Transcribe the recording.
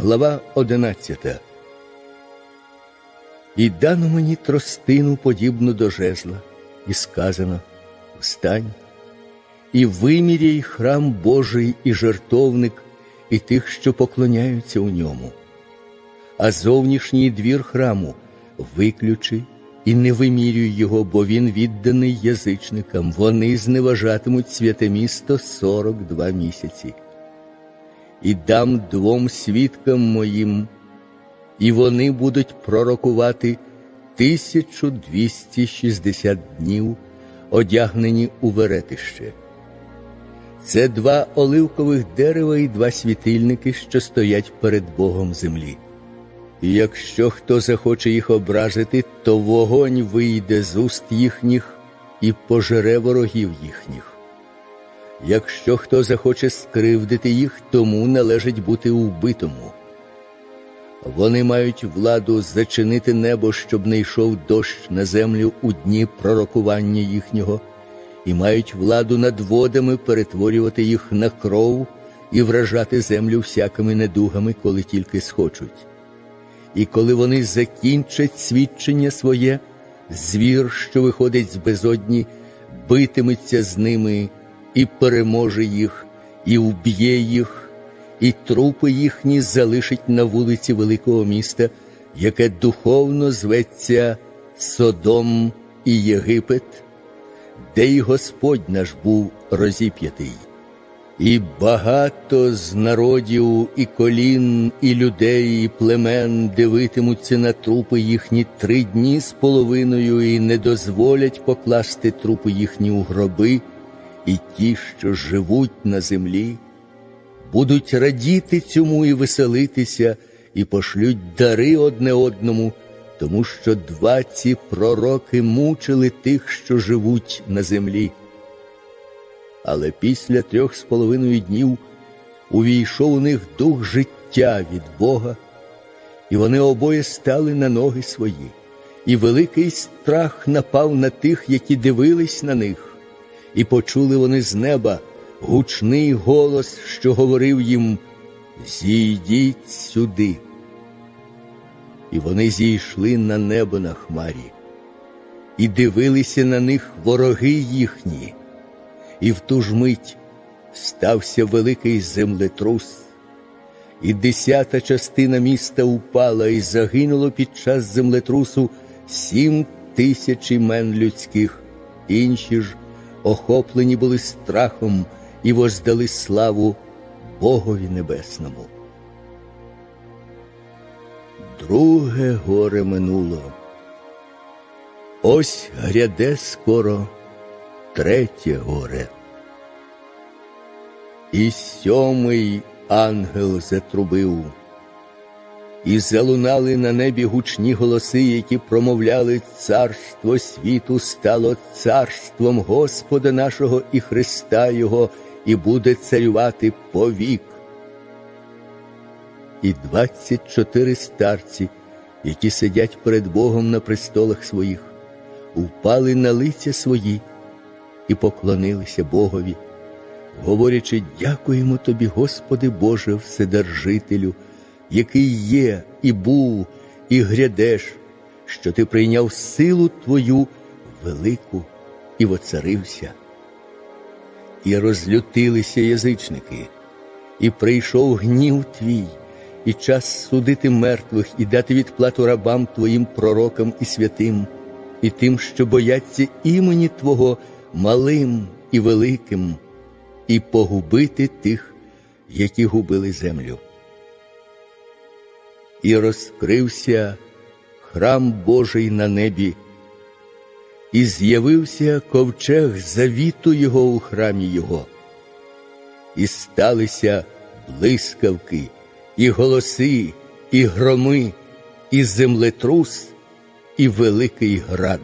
Глава 11 І дано мені тростину, подібну до жезла, і сказано: Встань, і виміряй храм Божий і жертовник, і тих, що поклоняються у ньому. А зовнішній двір храму виключи і не вимірюй його, бо він відданий язичникам. Вони зневажатимуть святе місто 42 місяці. І дам двом свідкам моїм, і вони будуть пророкувати 1260 днів, одягнені у веретище. Це два оливкових дерева і два світильники, що стоять перед Богом землі. І якщо хто захоче їх образити, то вогонь вийде з уст їхніх і пожере ворогів їхніх. Якщо хто захоче скривдити їх, тому належить бути вбитому. Вони мають владу зачинити небо, щоб не йшов дощ на землю у дні пророкування їхнього, і мають владу над водами перетворювати їх на кров і вражати землю всякими недугами, коли тільки схочуть. І коли вони закінчать свідчення своє, звір, що виходить з безодні, битиметься з ними і переможе їх, і вб'є їх, і трупи їхні залишить на вулиці великого міста, яке духовно зветься Содом і Єгипет, де й Господь наш був розіп'ятий. І багато з народів, і колін, і людей, і племен дивитимуться на трупи їхні три дні з половиною, і не дозволять покласти трупи їхні у гроби, і ті, що живуть на землі, будуть радіти цьому і веселитися, і пошлють дари одне одному, тому що два ці пророки мучили тих, що живуть на землі. Але після трьох з половиною днів увійшов у них дух життя від Бога, і вони обоє стали на ноги свої, і великий страх напав на тих, які дивились на них, і почули вони з неба гучний голос, що говорив їм: Зійдіть сюди. І вони зійшли на небо на хмарі, і дивилися на них вороги їхні і в ту ж мить стався великий землетрус, і десята частина міста упала, і загинуло під час землетрусу сім тисяч імен людських, інші ж охоплені були страхом і воздали славу Богові Небесному. Друге горе минуло. Ось гряде скоро третє горе. І сьомий ангел затрубив, і залунали на небі гучні голоси, які промовляли Царство світу стало царством Господа нашого і Христа Його, і буде царювати повік. І двадцять чотири старці, які сидять перед Богом на престолах своїх, упали на лиця свої і поклонилися Богові, говорячи, дякуємо Тобі, Господи Боже, Вседержителю, який є, і був, і грядеш, що Ти прийняв силу Твою велику і воцарився. І розлютилися язичники, і прийшов гнів твій, і час судити мертвих, і дати відплату рабам Твоїм пророкам і святим, і тим, що бояться імені Твого малим і великим, і погубити тих, які губили землю. І розкрився храм Божий на небі, і з'явився ковчег завіту його у храмі Його, і сталися блискавки, і голоси, і громи, і землетрус, і великий град.